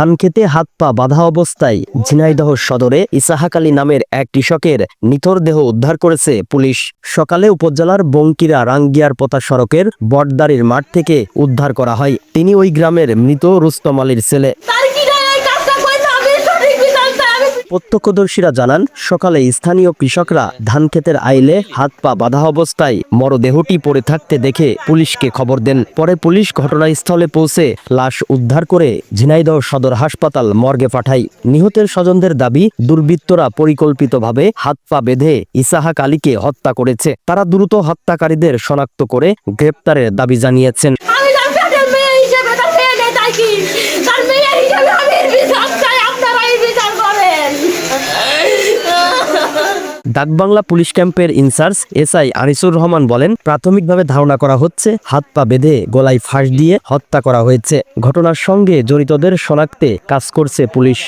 ধান খেতে হাত পা বাধা অবস্থায় ঝিনাইদহ সদরে ইসাহাক আলী নামের এক কৃষকের নিথর দেহ উদ্ধার করেছে পুলিশ। সকালে উপজেলার বঙ্কিরা রাঙ্গিয়ার পতা সড়কের বটদারির মাঠ থেকে উদ্ধার করা হয়। তিনি ওই গ্রামের মৃত রুস্তম আলীর ছেলে। প্রত্যক্ষদর্শীরা জানান, সকালে স্থানীয় কৃষকরা ধান ক্ষেতের আইলে হাত পা বাঁধা অবস্থায় মরদেহটি পড়ে থাকতে দেখে পুলিশকে খবর দেন। পরে পুলিশ ঘটনাস্থলে পৌঁছে লাশ উদ্ধার করে ঝিনাইদহ সদর হাসপাতাল মর্গে পাঠায়। নিহতের স্বজনদের দাবি, দুর্বৃত্তরা পরিকল্পিতভাবে হাত পা বেঁধে ইসাহাক আলীকে হত্যা করেছে। তারা দ্রুত হত্যাকারীদের শনাক্ত করে গ্রেপ্তারের দাবি জানিয়েছেন। ডাকবাংলা পুলিশ ক্যাম্পের ইনচার্জ এসআই আনিসুর রহমান বলেন, প্রাথমিকভাবে ধারণা করা হচ্ছে হাত পা বেঁধে গলায় ফাঁস দিয়ে হত্যা করা হয়েছে। ঘটনার সঙ্গে জড়িতদের শনাক্তে কাজ করছে পুলিশ।